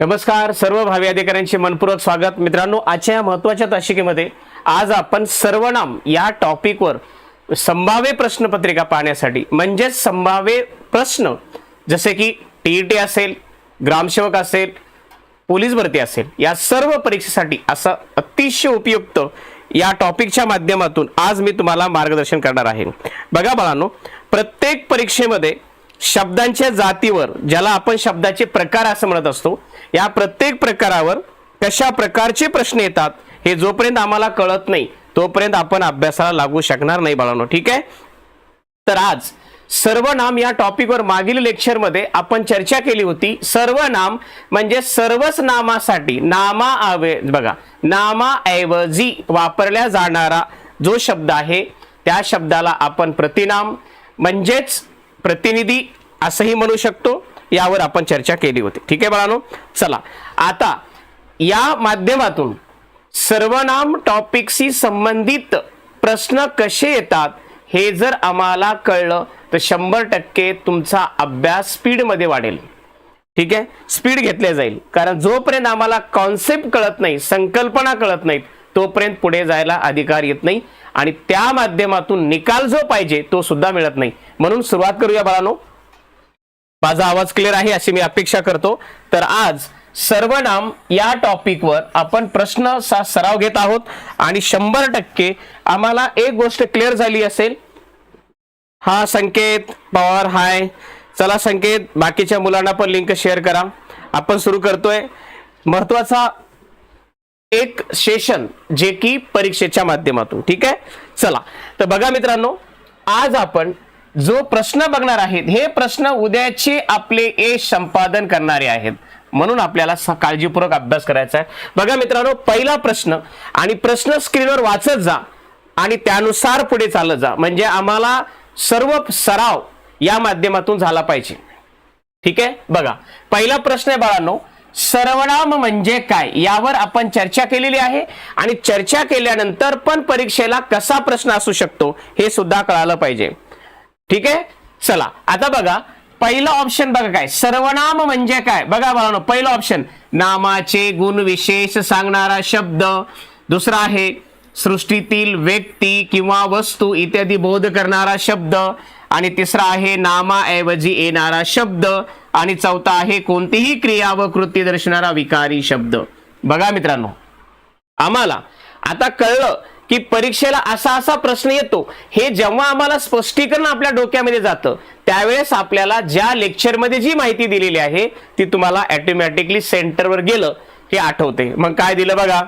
नमस्कार सर्व भावी अधिकाऱ्यांचे मनपूर्वक स्वागत. मित्रांनो आजच्या या महत्त्वाच्या तासिकेमध्ये आज आपण सर्वनाम या टॉपिकवर संभाव्य प्रश्नपत्रिका पाहण्यासाठी म्हणजेच संभाव्य प्रश्न जसे की टीईटी असेल ग्रामसेवक असेल पोलीस भरती असेल या सर्व परीक्षेसाठी असं अतिशय उपयुक्त या टॉपिकच्या माध्यमातून आज मी तुम्हाला मार्गदर्शन करणार आहे. बघा बाळांनो प्रत्येक परीक्षेमध्ये शब्दांच्या जातीवर ज्याला आपण शब्दाचे प्रकार असं म्हणत असतो या प्रत्येक प्रकारावर कशा प्रकारचे प्रश्न येतात हे जोपर्यंत आम्हाला कळत नाही तोपर्यंत आपण अभ्यासाला लागू शकणार नाही बाळांनो ठीक आहे? तर आज सर्वनाम या टॉपिकवर मागील लेक्चरमध्ये आपण चर्चा केली होती. सर्वनाम म्हणजे सर्वच नामासाठी नामा आवे बघा नामाऐवजी वापरल्या जाणारा जो शब्द आहे त्या शब्दाला आपण प्रतिनाम म्हणजेच प्रतिनिधी असंही म्हणू शकतो. यावर आपण चर्चा केली होती. ठीक आहे बाळानो? चला. आता या माध्यमातून सर्वनाम टॉपिकशी संबंधित प्रश्न कसे येतात हे जर आम्हाला कळलं तर शंभर टक्के तुमचा अभ्यास स्पीडमध्ये वाढेल. ठीक आहे? स्पीड घेतले जाईल. कारण जोपर्यंत आम्हाला कॉन्सेप्ट कळत नाही संकल्पना कळत नाहीत तोपर्यंत पुढे जायला अधिकार येत नाही. आणि त्या माध्यमातून निकाल जो पाहिजे तो सुद्धा मिळत नाही. म्हणून सुरुवात करूया बाळानो. माझा आवाज क्लिअर आहे अशी मी अपेक्षा करतो. तर आज सर्वनाम या टॉपिकवर आपण प्रश्न सा सराव घेत आहोत आणि शंभर टक्के आम्हाला एक गोष्ट क्लिअर झाली असेल. हा संकेत पवार हाय. चला संकेत बाकीच्या मुलांना पण लिंक शेअर करा. आपण सुरू करतोय. महत्त्वाचा एक सेशन जे की परीक्षेच्या माध्यमातून ठीक आहे? चला. तर बघा मित्रांनो आज आपण जो प्रश्न बघणार आहेत हे प्रश्न उद्याचे आपले ए संपादन करणारे आहेत. म्हणून आपल्याला स- काळजीपूर्वक अभ्यास करायचा आहे. बघा मित्रांनो पहिला प्रश्न आणि प्रश्न स्क्रीनवर वाचत जा आणि त्यानुसार पुढे चालत जा. म्हणजे आम्हाला सर्व सराव या माध्यमातून झाला पाहिजे. ठीक आहे? बघा पहिला प्रश्न आहे बाळांनो सर्वनाम म्हणजे काय? यावर आपण चर्चा केलेली आहे आणि चर्चा केल्यानंतर पण परीक्षेला कसा प्रश्न असू शकतो हे सुद्धा कळालं पाहिजे. ठीक आहे? चला आता बघा पहिलं ऑप्शन बघा काय सर्वनाम म्हणजे काय? बघा बाळांनो पहिलं ऑप्शन नामाचे गुण विशेष सांगणारा शब्द. दुसरा आहे सृष्टीतील व्यक्ती किंवा वस्तू इत्यादी बोध करणारा शब्द. आणि तिसरा आहे नामाऐवजी येणारा शब्द. आणि चौथा आहे कोणतीही क्रिया व कृती दर्शणारा विकारी शब्द. बघा मित्रांनो आम्हाला आता कळलं की परीक्षेला असा असा प्रश्न येतो हे जेव्हा आम्हाला स्पष्टीकरण आपल्या डोक्यामध्ये जातं त्यावेळेस आपल्याला ज्या लेक्चरमध्ये जी माहिती दिलेली आहे ती तुम्हाला ऑटोमॅटिकली सेंटरवर गेलं हे आठवते. मग काय दिलं बघा?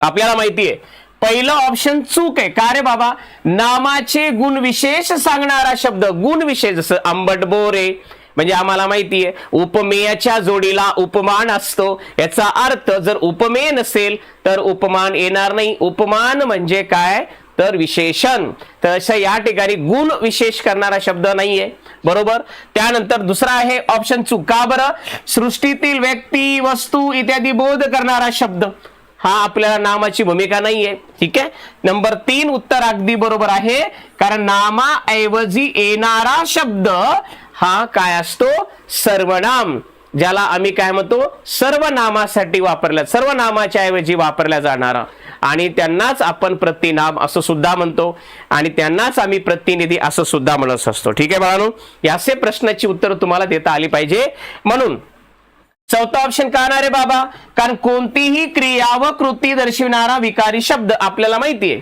आपल्याला माहिती आहे. पहिलं ऑप्शन चूक आहे. का रे बाबा? नामाचे गुण विशेष सांगणारा शब्द. गुण विशेष जसं आंबट बोरे म्हणजे आम्हाला माहिती आहे उपमेयाच्या जोडीला उपमान असतो. याचा अर्थ जर उपमेय नसेल तर उपमान येणार नाही. उपमान म्हणजे काय? तर विशेषण. तर अशा या ठिकाणी गुण विशेष करणारा शब्द नाहीये. बरोबर? त्यानंतर दुसरा आहे ऑप्शन चुका बरं. सृष्टीतील व्यक्ती वस्तू इत्यादी बोध करणारा शब्द. हा आपल्याला नामाची भूमिका नाहीये. ठीक आहे? नंबर तीन उत्तर अगदी बरोबर आहे. कारण नामाऐवजी येणारा शब्द हा काय असतो? सर्वनाम. ज्याला आम्ही काय म्हणतो? सर्वनामासाठी वापरल्या सर्वनामाच्या ऐवजी वापरल्या जाणारा. आणि त्यांनाच आपण प्रतिनाम असं सुद्धा म्हणतो. आणि त्यांनाच आम्ही प्रतिनिधी असं सुद्धा म्हणत असतो. ठीक आहे बाळानो? याचे प्रश्नाची उत्तर तुम्हाला देता आली पाहिजे. म्हणून चौथा ऑप्शन का नाही रे बाबा? कारण कोणतीही क्रिया व कृती दर्शविणारा विकारी शब्द आपल्याला माहितीये.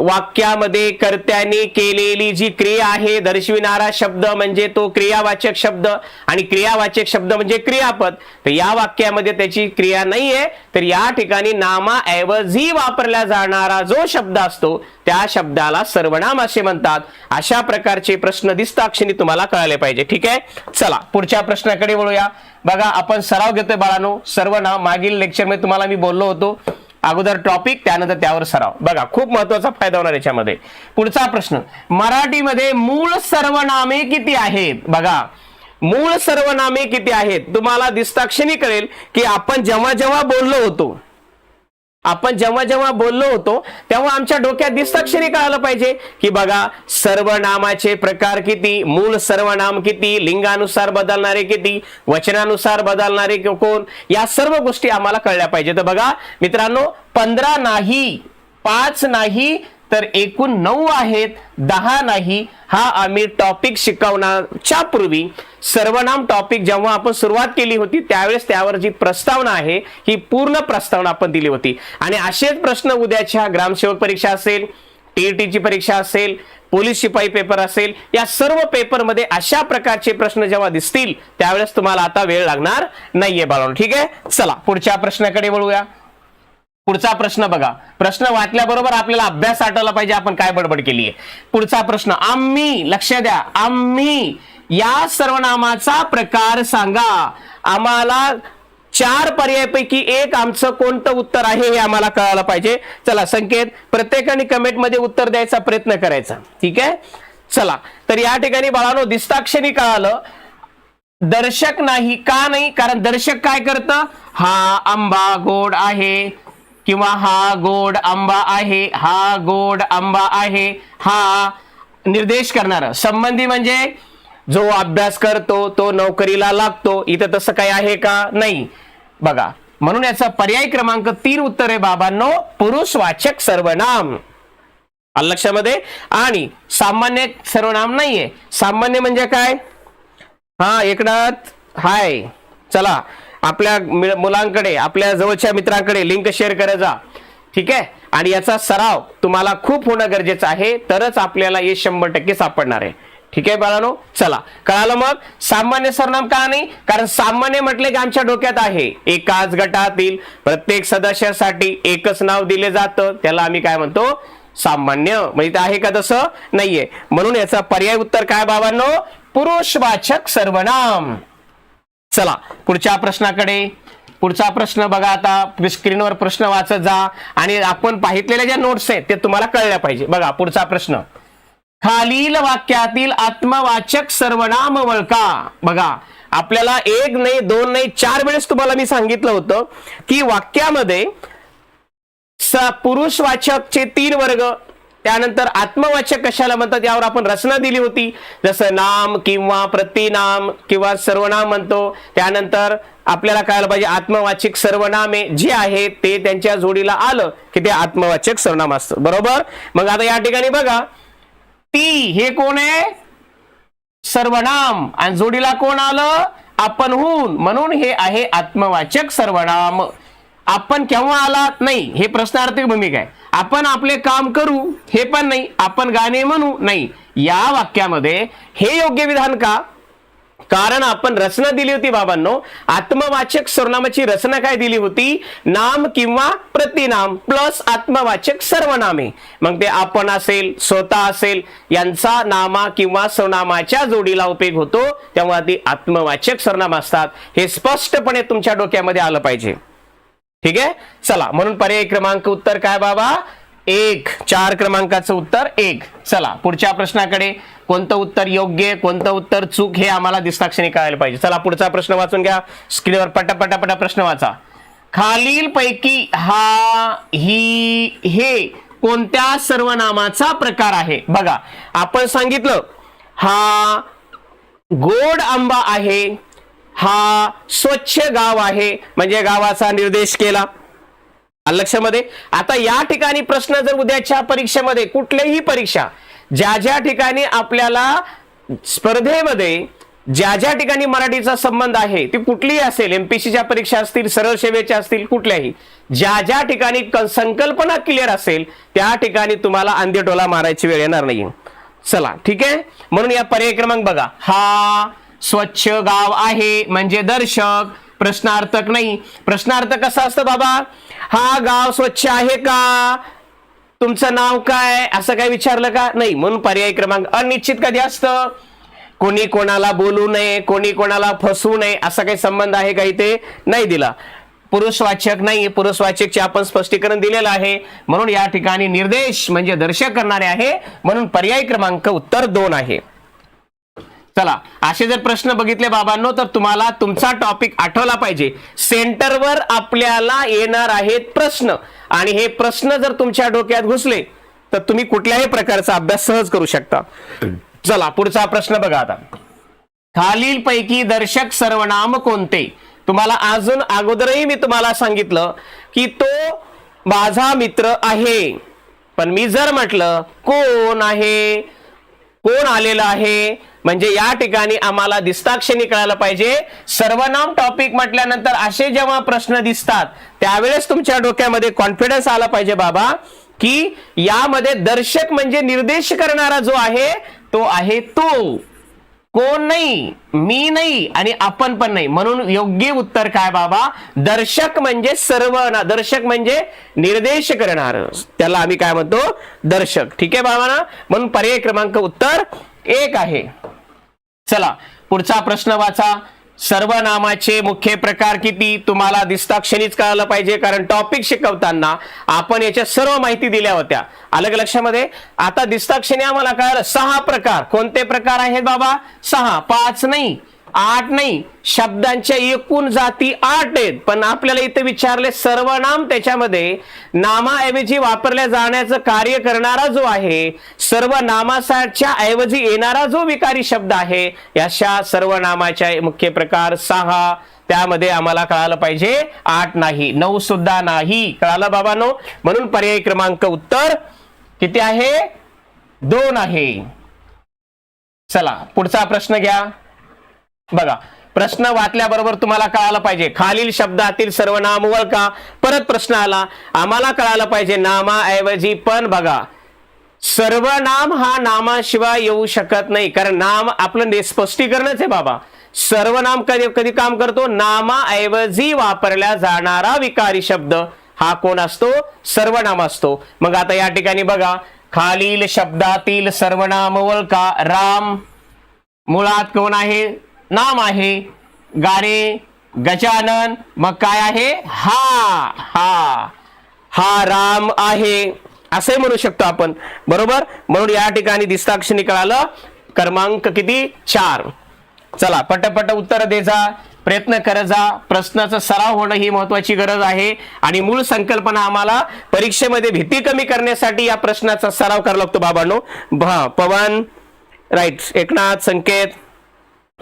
वाक्यामध्ये कर्त्याने केलेली जी क्रिया आहे दर्शविणारा शब्द म्हणजे तो क्रियावाचक शब्द आणि क्रियावाचक शब्द म्हणजे क्रियापद. तर या वाक्यामध्ये त्याची क्रिया नाहीये. तर या ठिकाणी नामाऐवजी वापरला जाणारा जो शब्द असतो त्या शब्दाला सर्वनाम असे म्हणतात. अशा प्रकारचे प्रश्न दिसताक्षणी तुम्हाला कळले पाहिजे. ठीक आहे? चला पुढच्या प्रश्नाकडे वळूया. बघा आपण सराव घेतोय बाळानो. सर्वनाम मागील लेक्चरमध्ये तुम्हाला मी बोललो होतो. अगोदर टॉपिक त्यानंतर त्यावर सराव. बघा खूप महत्त्वाचा फायदा होणार याच्यामध्ये. पुढचा प्रश्न मराठीमध्ये मूळ सर्वनामे किती आहेत? बघा मूळ सर्वनामे किती आहेत? तुम्हाला दिसताक्षणी कळेल की आपण जेव्हा जेव्हा बोललो होतो आपण जेव्हा जेव्हा बोललो होतो तेव्हा आमच्या डोक्यात दिसताक्षरी कळालं पाहिजे की बघा सर्वनामाचे प्रकार किती मूळ सर्वनाम किती लिंगानुसार बदलणारे किती वचनानुसार बदलणारे कोण या सर्व गोष्टी आम्हाला कळल्या पाहिजे तर बघा मित्रांनो पंधरा नाही पाच नाही तर एकूण नऊ आहेत दहा नाही. हा आम्ही टॉपिक शिकवण्याच्या पूर्वी सर्वनाम टॉपिक जेव्हा आपण सुरुवात केली होती त्यावेळेस त्यावर जी प्रस्तावना आहे ही पूर्ण प्रस्तावना आपण दिली होती. आणि असेच प्रश्न उद्याच्या ग्रामसेवक परीक्षा असेल टीईटीची परीक्षा असेल पोलीस शिपाई पेपर असेल या सर्व पेपरमध्ये अशा प्रकारचे प्रश्न जेव्हा दिसतील त्यावेळेस तुम्हाला आता वेळ लागणार नाहीये बाळांनो. ठीक आहे? चला पुढच्या प्रश्नाकडे वळूया. पुढचा प्रश्न बघा. प्रश्न वाचल्याबरोबर आपल्याला अभ्यास आठवला पाहिजे आपण काय बडबड केली आहे? पुढचा प्रश्न आम्ही लक्ष द्या आम्ही या सर्वनामाचा प्रकार सांगा. आम्हाला चार पर्यायापैकी एक आमचं कोणतं उत्तर आहे हे आम्हाला कळायला पाहिजे. चला संकेत प्रत्येकाने कमेंटमध्ये उत्तर द्यायचा प्रयत्न करायचा. ठीक आहे? चला तर या ठिकाणी बाळानो दिसताक्षरी कळालं. दर्शक नाही का नाही? कारण दर्शक काय करतं? हा आंबा गोड आहे. किंवा हा गोड आंबा आहे हा गोड आंबा आहे हा निर्देश करणार. संबंधी म्हणजे जो अभ्यास करतो तो नोकरीला लागतो इथं तसं काही आहे का? नाही. बघा म्हणून याचा पर्याय क्रमांक तीन उत्तर आहे बाबांनो पुरुषवाचक सर्वनाम. लक्षामध्ये? आणि सामान्य सर्वनाम नाहीये. सामान्य म्हणजे काय? हा एकनाथ हाय. चला. आपल्या मुलांकडे आपल्या जवळच्या मित्रांकडे लिंक शेअर करत जा. ठीक आहे? आणि याचा सराव तुम्हाला खूप होणं गरजेचं आहे. तरच आपल्याला हे शंभर टक्के सापडणार आहे. ठीक आहे बाळानो? चला. कळालं मग? सामान्य सर्वनाम का नाही? कारण सामान्य म्हटले की आमच्या डोक्यात आहे. एकाच गटातील प्रत्येक सदस्यासाठी एकच नाव दिले जातं. त्याला आम्ही काय म्हणतो? सामान्य. म्हणजे आहे का तसं? नाहीये. म्हणून याचा पर्याय उत्तर काय बाबांनो? पुरुषवाचक सर्वनाम. चला पुढच्या प्रश्नाकडे. पुढचा प्रश्न बघा आता स्क्रीनवर प्रश्न वाचत जा. आणि आपण पाहितलेल्या ज्या नोट्स आहेत ते तुम्हाला कळल्या पाहिजे. बघा पुढचा प्रश्न. खालील वाक्यातील आत्मवाचक सर्वनाम वळका बघा आपल्याला एक नाही दोन नाही चार वेळेस तुम्हाला मी सांगितलं होतं की वाक्यामध्ये स पुरुषवाचकचे तीन वर्ग त्यानंतर आत्मवाचक कशाला म्हणतात यावर आपण रचना दिली होती. जसं नाम किंवा प्रतिनाम किंवा सर्वनाम म्हणतो. त्यानंतर आपल्याला कळायला पाहिजे आत्मवाचक सर्वनामे जे आहे ते त्यांच्या जोडीला आलं की ते आत्मवाचक सर्वनाम असतं. बरोबर? मग आता या ठिकाणी बघा. ती हे कोण आहे? सर्वनाम. आणि जोडीला कोण आलं? आपण हून म्हणून हे आहे आत्मवाचक सर्वनाम. आपण केव्हा आलात? नाही. हे प्रश्नार्थी भूमिका आहे. आपण आपले काम करू हे पण नाही आपण गाणे म्हणू नाही. या वाक्यामध्ये हे योग्य विधान का? कारण आपण रचना दिली होती बाबांनो आत्मवाचक सर्वनामाची रचना काय दिली होती? नाम किंवा प्रतिनाम प्लस आत्मवाचक सर्वनामे. मग ते आपण असेल स्वतः असेल यांचा नामा किंवा सर्वनामाच्या जोडीला उपयोग होतो तेव्हा ती आत्मवाचक सर्वनाम असतात. हे स्पष्टपणे तुमच्या डोक्यामध्ये आलं पाहिजे. ठीक आहे? चला म्हणून पर्याय क्रमांक उत्तर काय बाबा? एक. चार क्रमांकाचं उत्तर एक. चला पुढच्या प्रश्नाकडे. कोणतं उत्तर योग्य कोणतं उत्तर चूक हे आम्हाला दिसताक्षणी कळायला पाहिजे. चला पुढचा प्रश्न वाचून घ्या. स्क्रीनवर पटापटापटा प्रश्न वाचा. खालील पैकी हा ही हे कोणत्या सर्वनामाचा प्रकार आहे? बघा आपण सांगितलं हा गोड आंबा आहे हा स्वच्छ गाव आहे. म्हणजे गावाचा निर्देश केला. लक्षामध्ये? आता या ठिकाणी प्रश्न जर उद्याच्या परीक्षेमध्ये कुठल्याही परीक्षा ज्या ज्या ठिकाणी आपल्याला स्पर्धेमध्ये ज्या ज्या ठिकाणी मराठीचा संबंध आहे ती कुठलीही असेल एमपीसीच्या परीक्षा असतील सरळ सेवेच्या असतील कुठल्याही ज्या ज्या ठिकाणी क- संकल्पना क्लिअर असेल त्या ठिकाणी तुम्हाला अंधेटोला मारायची वेळ येणार नाही चला ठीक आहे? म्हणून या पर्याय क्रमांक बघा. हा स्वच्छ गाव आहे म्हणजे दर्शक प्रश्नार्थक नाही. प्रश्नार्थ कसा असतं बाबा? हा गाव स्वच्छ आहे का? तुमचं नाव काय? असं काय विचारलं का? नाही म्हणून पर्याय क्रमांक अनिश्चित कधी असतं? कोणी कोणाला बोलू नये कोणी कोणाला फसवू नये असा काही संबंध आहे का इथे? नाही दिला. पुरुषवाचक नाही पुरुषवाचकचे आपण स्पष्टीकरण दिलेलं आहे. म्हणून या ठिकाणी निर्देश म्हणजे दर्शक करणारे आहे. म्हणून पर्याय क्रमांक उत्तर दोन आहे. चला असे जर प्रश्न बघितले बाबांनो तर तुम्हाला तुमचा टॉपिक आठवला पाहिजे. सेंटरवर आपल्याला येणार आहेत प्रश्न. आणि हे प्रश्न जर तुमच्या डोक्यात घुसले तर तुम्ही कुठल्याही प्रकारचा अभ्यास सहज करू शकता. चला पुढचा प्रश्न बघा आता. खालील पैकी दर्शक सर्वनाम कोणते? तुम्हाला अजून अगोदरही मी तुम्हाला सांगितलं की तो माझा मित्र आहे. पण मी जर म्हटलं कोण आहे? कोण आलेलं आहे? म्हणजे या ठिकाणी आम्हाला दिसताक्षणी कळायला पाहिजे. सर्वनाम टॉपिक म्हटल्यानंतर असे जेव्हा प्रश्न दिसतात त्यावेळेस तुमच्या डोक्यामध्ये कॉन्फिडन्स आला पाहिजे बाबा की यामध्ये दर्शक म्हणजे निर्देश करणारा जो आहे तो आहे तो. कोण नाही मी नाही आणि आपण पण नाही. म्हणून योग्य उत्तर काय बाबा? दर्शक म्हणजे सर्व दर्शक म्हणजे निर्देश करणार. त्याला आम्ही काय म्हणतो? दर्शक. ठीक आहे बाबा ना म्हणून पर्याय क्रमांक उत्तर एक आहे. चला पुढचा प्रश्न वाचा. सर्वनामाचे मुख्य प्रकार किती? तुम्हाला दिसताक्षणीच कळालं पाहिजे कारण टॉपिक शिकवताना आपण याच्या सर्व माहिती दिल्या होत्या. अलग लक्षामध्ये? आता दिसताक्षणी आम्हाला कळालं सहा प्रकार. कोणते प्रकार आहेत बाबा? सहा. पाच नाही. आठ नाही शब्दांच्या एकूण जाती आठ आहेत. पण आपल्याला इथे विचारले सर्वनाम त्याच्यामध्ये नामाऐवजी वापरल्या जाण्याचं कार्य करणारा जो आहे सर्व नामासाच्या ऐवजी येणारा जो विकारी शब्द आहे याशा सर्वनामाच्या मुख्य प्रकार सहा. त्यामध्ये आम्हाला कळालं पाहिजे आठ नाही नऊ सुद्धा नाही. कळालं बाबानो? म्हणून पर्याय क्रमांक उत्तर किती आहे? दोन आहे. चला पुढचा प्रश्न घ्या. बघा प्रश्न वाचल्याबरोबर तुम्हाला कळालं पाहिजे. खालील शब्दातील सर्वनाम ओळखा परत प्रश्न आला आम्हाला कळालं पाहिजे नामाऐवजी पण बघा. सर्वनाम हा नामाशिवाय येऊ शकत नाही कारण नाम आपलं स्पष्टीकरणच आहे बाबा. सर्वनाम कधी कधी काम करतो? नामाऐवजी वापरला जाणारा विकारी शब्द. हा कोण असतो? सर्वनाम असतो. मग आता या ठिकाणी बघा खालील शब्दातील सर्वनाम ओळखा राम. मुळात कोण आहे? नाम आहे गारे गजानन. मग काय आहे? हा हा हा राम आहे. असे म्हणू शकतो आपण. बरोबर? म्हणून या ठिकाणी दिस्ताक्षणी कळालं. क्रमांक किती? चार. चला पटपट उत्तर दे जा. प्रयत्न करत जा. प्रश्नाचा सराव होणं ही महत्वाची गरज आहे. आणि मूळ संकल्पना आम्हाला परीक्षेमध्ये भीती कमी करण्यासाठी या प्रश्नाचा सराव करावा लागतो बाबांनो. हा Pawan. Right. Eknath Sanket.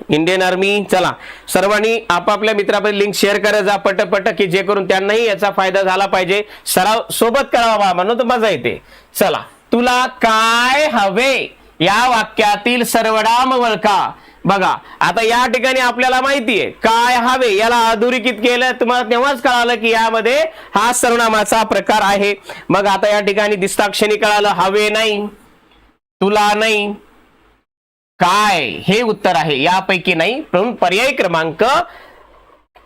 Indian army चला. सर्वांनी आपापल्या मित्रापर्यंत लिंक शेअर करत जा पटपट की जे करून त्यांनाही याचा फायदा झाला पाहिजे. सराव सोबत करावा म्हणून मजा येते चला. तुला काय हवे? या वाक्यातील सर्वनाम वळखा बघा आता या ठिकाणी आपल्याला माहितीये काय हवे? याला अधोरेखित केलं तुम्हाला तेव्हाच कळालं की यामध्ये हा सर्वनामाचा प्रकार आहे. मग आता या ठिकाणी दिसताक्षणी कळालं हवे नाही. तुला नाही. काय हे उत्तर आहे. यापैकी नाही म्हणून पर्याय क्रमांक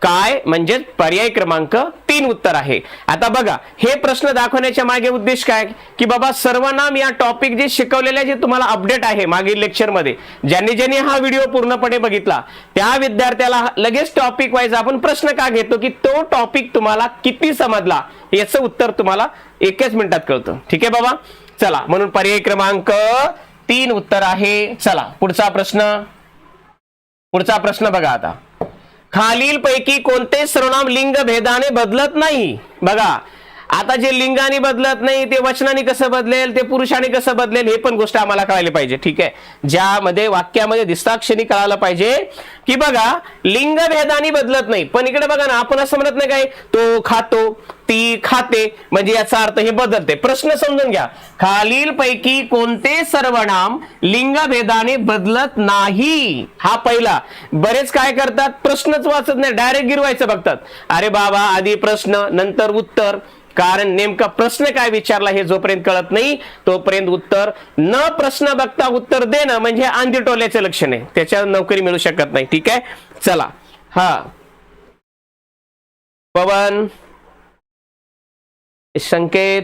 काय म्हणजे पर्याय क्रमांक तीन उत्तर आहे. आता बघा हे प्रश्न दाखवण्याच्या मागे उद्देश काय? की बाबा सर्वनाम या टॉपिक जे शिकवलेले जे तुम्हाला अपडेट आहे मागील लेक्चरमध्ये ज्यांनी ज्यांनी हा व्हिडिओ पूर्णपणे बघितला त्या विद्यार्थ्याला लगेच टॉपिक वाईज आपण प्रश्न का घेतो की तो टॉपिक तुम्हाला किती समजला? याचं उत्तर तुम्हाला एकच मिनिटात कळतं. ठीक आहे बाबा? चला म्हणून पर्याय क्रमांक तीन उत्तर आहे. चला पुढचा प्रश्न. पुढचा प्रश्न बघा आता. खालील पैकी कोणते सर्वनाम लिंग भेदाने बदलत नाही? बघा आता जे लिंगाने बदलत नाही ते वचनाने कसं बदलेल ते पुरुषाने कसं बदलेल हे पण गोष्ट आम्हाला कळायला पाहिजे ठीक आहे? ज्यामध्ये वाक्यामध्ये दिस्ताक्षणी कळायला पाहिजे की बघा लिंगभेदाने बदलत नाही. पण इकडे बघा ना आपण असं म्हणत नाही काय? तो खातो ती खाते म्हणजे याचा अर्थ हे बदलते. प्रश्न समजून घ्या. खालील पैकी कोणते सर्वनाम लिंगभेदाने बदलत नाही? हा पहिला. बरेच काय करतात? प्रश्नच वाचत नाही. डायरेक्ट गिरवायचं बघतात. अरे बाबा आधी प्रश्न नंतर उत्तर. कारण नेमका प्रश्न काय विचारला हे जोपर्यंत कळत नाही तोपर्यंत उत्तर न प्रश्न बघता उत्तर देणं म्हणजे आंधी टोल्याचं लक्षण आहे. त्याच्यावर नोकरी मिळू शकत नाही. ठीक आहे? चला. हा. पवन. संकेत.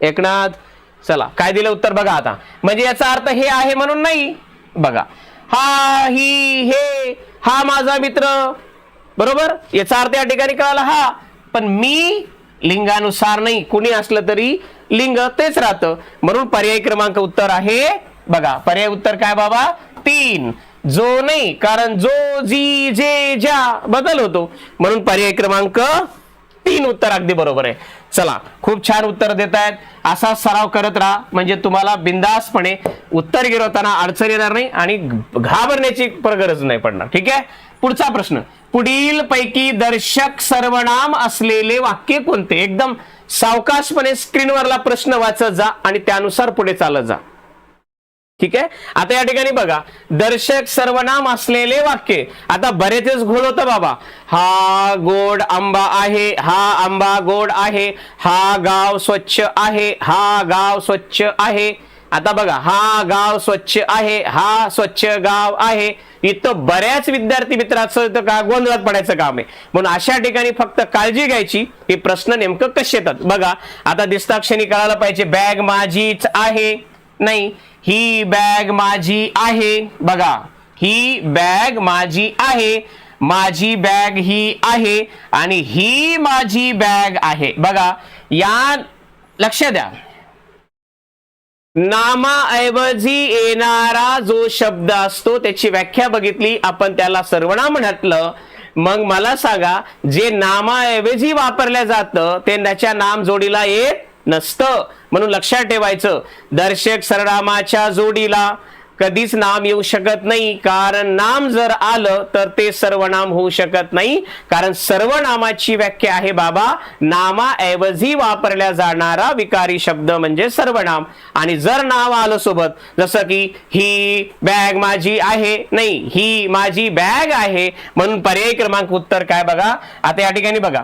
एकनाथ. चला. काय दिलं उत्तर बघा आता. म्हणजे याचा अर्थ हे आहे म्हणून नाही. बघा. हा ही हे हा माझा मित्र. बरोबर? याचा अर्थ या ठिकाणी कळाला हा. पण मी लिंगानुसार नाही. कुणी असलं तरी लिंग तेच राहतं. म्हणून पर्याय क्रमांक उत्तर आहे बघा पर्याय उत्तर काय बाबा? तीन. जो नाही कारण जो जी जे ज्या बदल होतो. म्हणून पर्याय क्रमांक तीन उत्तर अगदी बरोबर आहे. चला खूप छान उत्तर देत आहेत असा सराव करत राहा. म्हणजे तुम्हाला बिंदासपणे उत्तर गिरवताना अडचण येणार नाही आणि घाबरण्याची गरज नाही पडणार. ठीक आहे? पुढचा प्रश्न. पुढील पैकी दर्शक सर्वनाम असलेले वाक्य कोणते? एकदम सावकाशपणे स्क्रीनवरला प्रश्न वाचत जा आणि त्यानुसार पुढे चालत जा. ठीक आहे? आता या ठिकाणी बघा. दर्शक सर्वनाम असलेले वाक्य. आता बरेचच घोळ होतं बाबा. हा गोड आंबा आहे हा आंबा गोड आहे हा गाव स्वच्छ आहे हा गाव स्वच्छ आहे. आता बघा. हा गाव स्वच्छ आहे हा स्वच्छ गाव आहे. इथं बऱ्याच विद्यार्थी मित्राचं इथं का गोंधळात पडायचं काम आहे. म्हणून अशा ठिकाणी फक्त काळजी घ्यायची हे प्रश्न नेमकं कसे येतात? बघा आता दिसताक्षणी कळायला पाहिजे बॅग माझीच आहे. नाही ही बॅग माझी आहे. बघा ही बॅग माझी आहे माझी बॅग ही आहे आणि ही माझी बॅग आहे. बघा या लक्ष द्या. नामाऐवजी येणारा जो शब्द असतो त्याची व्याख्या बघितली आपण त्याला सर्वनाम म्हटलं. मग मला सांगा जे नामाऐवजी वापरल्या जातं ते त्याच्या नाम जोडीला येत नसतं. म्हणून लक्षात ठेवायचं दर्शक सरनामाच्या जोडीला कधीच नाम येऊ शकत नाही. कारण नाम जर आलं तर ते सर्वनाम होऊ शकत नाही. कारण सर्वनामाची व्याख्या आहे बाबा नामाऐवजी वापरल्या जाणारा विकारी शब्द म्हणजे सर्वनाम. आणि जर नाव आलं सोबत जसं की ही बॅग माझी आहे. नाही ही माझी बॅग आहे. म्हणून पर्याय क्रमांक उत्तर काय बघा? आता या ठिकाणी बघा.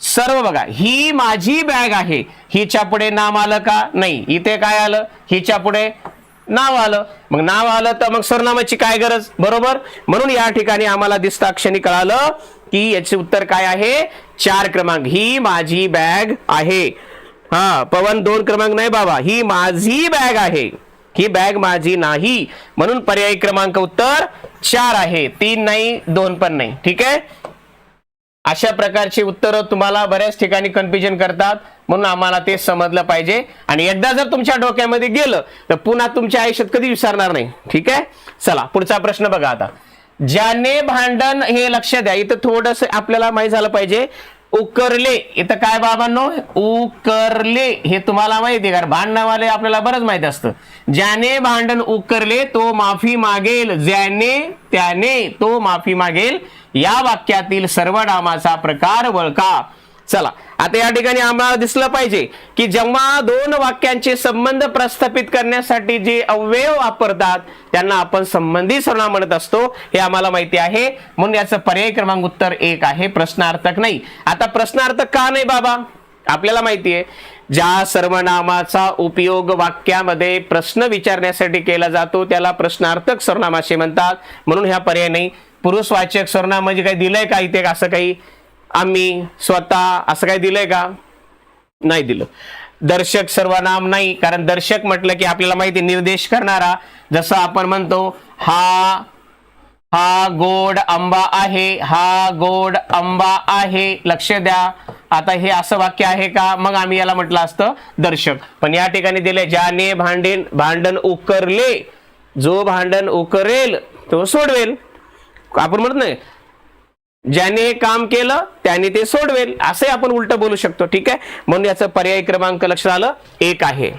सर्व बघा ही माझी बॅग आहे. हिच्या पुढे नाम आलं का? नाही. इथे काय आलं? हिच्या पुढे नाव आलं. मग नाव आलं तर मग सरनामाची काय गरज? बरोबर? म्हणून या ठिकाणी आम्हाला दिसता क्षणी कळालं की याचे उत्तर काय आहे? चार क्रमांक. ही माझी बॅग आहे. हा पवन दोन क्रमांक नाही बाबा. ही माझी बॅग आहे. ही बॅग माझी नाही. म्हणून पर्यायी क्रमांक उत्तर चार आहे. तीन नाही दोन पण नाही. ठीक आहे? अशा प्रकारची उत्तरं तुम्हाला बऱ्याच ठिकाणी कन्फ्युजन करतात. म्हणून आम्हाला ते समजलं पाहिजे. आणि एकदा जर तुमच्या डोक्यामध्ये गेलं तर पुन्हा तुमच्या आयुष्यात कधी विसरणार नाही. ठीक आहे? चला पुढचा प्रश्न बघा आता. ज्याने भांडण हे लक्ष द्या इथं थोडस आपल्याला माहीत झालं पाहिजे. उकरले इथं काय बाबांनो? उकरले हे तुम्हाला माहिती आहे का भांडणवाले आपल्याला बरंच माहीत असतं. ज्याने भांडण उकरले तो माफी मागेल. ज्याने त्याने तो माफी मागेल. या वाक्यातील सर्वनामाचा प्रकार वळका चला आता या ठिकाणी आम्हाला दिसलं पाहिजे की जेव्हा दोन वाक्यांचे संबंध प्रस्थापित करण्यासाठी जे अव्यय वापरतात त्यांना आपण संबंधी सर्वनाम म्हणत असतो. हे आम्हाला माहिती आहे. म्हणून याचं पर्याय क्रमांक उत्तर एक आहे प्रश्नार्थक नाही. आता प्रश्नार्थक का नाही बाबा? आपल्याला माहिती आहे ज्या सर्वनामाचा उपयोग वाक्यामध्ये प्रश्न विचारण्यासाठी केला जातो त्याला प्रश्नार्थक सर्वनामाशी असे म्हणतात. म्हणून ह्या पर्याय नाही. पुरुषवाचक सर्वनाम म्हणजे काही दिलंय का इथे? असं काही आम्ही स्वतः असं काही दिलंय का? नाही दिलं. दर्शक सर्वनाम नाही कारण दर्शक म्हटलं की आपल्याला माहिती निर्देश करणारा जसं आपण म्हणतो हा हा गोड आंबा आहे हा गोड आंबा आहे. लक्ष द्या. आता हे असं वाक्य आहे का? मग आम्ही याला म्हटलं असतं दर्शक. पण या ठिकाणी दिले ज्याने भांडेन भांडण उकरले जो भांडण उकरेल तो सोडवेल. आपण म्हणत नाही. ज्याने हे काम केलं त्याने ते सोडवेल. असे आपण उलट बोलू शकतो ठीक आहे? म्हणून याचं पर्याय क्रमांक लक्षात आलं एक आहे.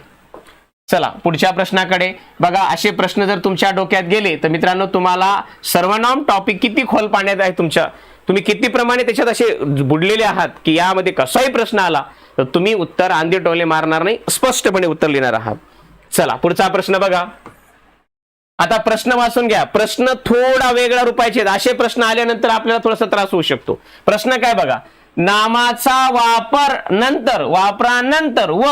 चला पुढच्या प्रश्नाकडे. बघा असे प्रश्न जर तुमच्या डोक्यात गेले तर मित्रांनो तुम्हाला सर्वनाम टॉपिक किती खोल पाण्यात आहे तुमच्या? तुम्ही किती प्रमाणे त्याच्यात असे बुडलेले आहात की यामध्ये कसाही प्रश्न आला तर तुम्ही उत्तर आंधी टोले मारणार नाही स्पष्टपणे उत्तर लिहिणार आहात. चला पुढचा प्रश्न बघा. आता प्रश्न वाचून घ्या. प्रश्न थोडा वेगळ्या रुपायचे आहेत. असे प्रश्न आल्यानंतर आपल्याला थोडासा त्रास होऊ शकतो. प्रश्न काय बघा. नामाचा वापर नंतर वापरानंतर व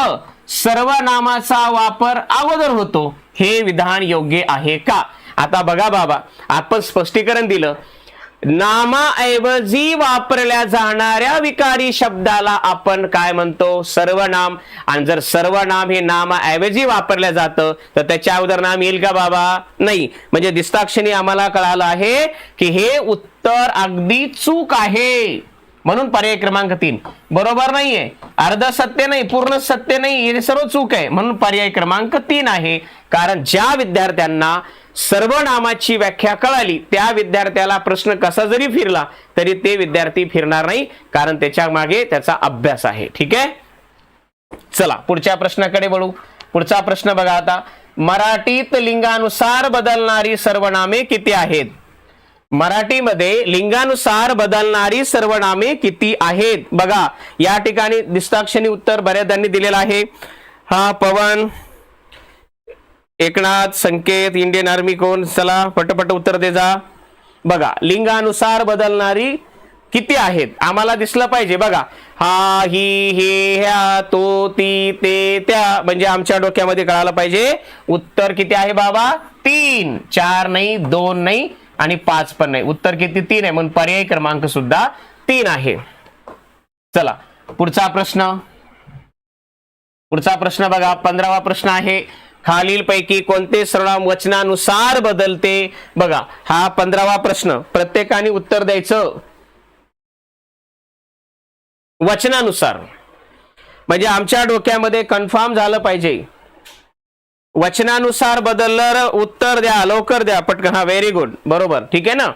सर्वनामाचा वापर अगोदर होतो हे विधान योग्य आहे का? आता बघा बाबा आपण स्पष्टीकरण दिलं. नामाऐवजी वापरल्या जाणाऱ्या विकारी शब्दाला आपण काय म्हणतो? सर्वनाम. आणि जर सर्वनाम हे नामाऐवजी वापरलं जातं तर त्याच्या अगोदर नाम येईल का बाबा? नाही. म्हणजे दिस्ताक्षणी आम्हाला कळालं आहे की हे उत्तर अगदी चूक आहे. म्हणून पर्याय क्रमांक तीन. बरोबर नाहीये. अर्ध सत्य नाही पूर्ण सत्य नाही हे सर्व चूक आहे. म्हणून पर्याय क्रमांक तीन आहे. कारण ज्या विद्यार्थ्यांना सर्वनामाची व्याख्या कळाली त्या विद्यार्थ्याला प्रश्न कसा जरी फिरला तरी ते विद्यार्थी फिरणार नाही. कारण त्याच्यामागे त्याचा अभ्यास आहे. ठीक आहे? चला पुढच्या प्रश्नाकडे वळू. पुढचा प्रश्न बघा आता. मराठीत लिंगानुसार बदलणारी सर्वनामे किती आहेत? मराठीमध्ये लिंगानुसार बदलणारी सर्वनामे किती आहेत? बघा या ठिकाणी दिस्ताक्षणी उत्तर बऱ्याचदांनी दिलेलं आहे. हा पवन एकनाथ संकेत इंडियन आर्मी कोण? चला पटपट उत्तर दे जा. बघा लिंगानुसार बदलणारी किती आहेत? आम्हाला दिसलं पाहिजे. बघा हा ही हे ह्या तो ती ते त्या म्हणजे आमच्या डोक्यामध्ये कळालं पाहिजे. उत्तर किती आहे बाबा? तीन. चार नाही दोन नाही. आणि पाच पण नाही. उत्तर किती? तीन आहे. म्हणून पर्याय क्रमांक सुद्धा तीन आहे. चला पुढचा प्रश्न. पुढचा प्रश्न बघा. पंधरावा प्रश्न आहे. खालीलपैकी कोणते सर्वनाम वचनानुसार बदलते? बघा हा पंधरावा प्रश्न. प्रत्येकाने उत्तर द्यायचं. वचनानुसार. म्हणजे आमच्या डोक्यामध्ये कन्फर्म झालं पाहिजे. वचनानुसार बदललं उत्तर द्या लवकर द्या पटकन. हा व्हेरी गुड बरोबर. ठीक आहे ना?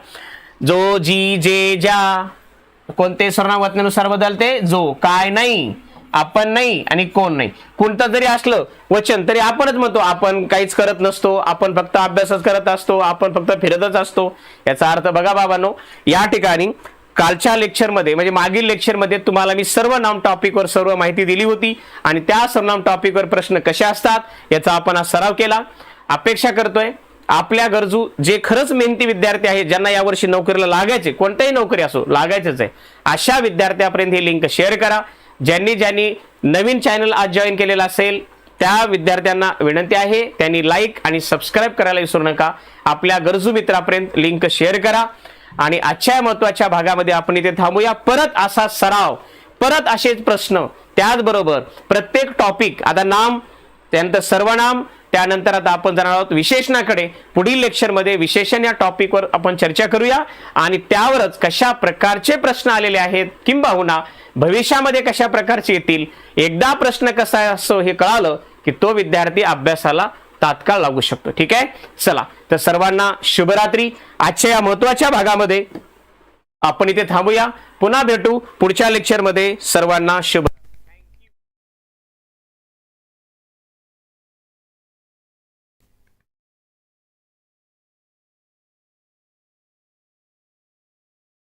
जो जी जे ज्या. कोणते सर्वनाम वचनानुसार बदलते? जो काय नाही आपण नाही आणि कोण नाही. कोणतं जरी असलं वचन तरी आपणच म्हणतो आपण काहीच करत नसतो. आपण फक्त अभ्यासच करत असतो. आपण फक्त फिरतच असतो. याचा अर्थ बघा बाबांनो या ठिकाणी कालच्या लेक्चरमध्ये म्हणजे मागील लेक्चरमध्ये तुम्हाला मी सर्व नाम टॉपिकवर सर्व माहिती दिली होती आणि त्या सर्वनाम टॉपिकवर प्रश्न कसे असतात याचा आपण हा सराव केला. अपेक्षा करतोय आपल्या गरजू जे खरंच मेहनती विद्यार्थी आहेत ज्यांना यावर्षी नोकरीला लागायचे कोणत्याही नोकरी असो लागायचंच आहे अशा विद्यार्थ्यापर्यंत ही लिंक शेअर करा. ज्यांनी ज्यांनी नवीन चॅनल आज जॉईन केलेला असेल त्या विद्यार्थ्यांना विनंती आहे त्यांनी लाईक आणि सबस्क्राईब करायला विसरू नका. आपल्या गरजू मित्रापर्यंत लिंक शेअर करा. आणि आजच्या महत्त्वाच्या भागामध्ये आपण इथे थांबूया. परत असा सराव परत असेच प्रश्न. त्याचबरोबर प्रत्येक टॉपिक आता नाम त्यानंतर सर्वनाम त्यानंतर आता आपण जाणार आहोत विशेषणाकडे. पुढील लेक्चरमध्ये विशेषण या टॉपिकवर आपण चर्चा करूया. आणि त्यावरच कशा प्रकारचे प्रश्न आलेले आहेत किंबहुना भविष्यामध्ये कशा प्रकारचे येतील एकदा प्रश्न कसा असो हे कळालं की तो विद्यार्थी अभ्यासाला तात्काळ लागू शकतो. ठीक आहे? चला. तर सर्वांना शुभरात्री. आजच्या या महत्त्वाच्या भागामध्ये आपण इथे थांबूया. पुन्हा भेटू पुढच्या लेक्चरमध्ये सर्वांना शुभ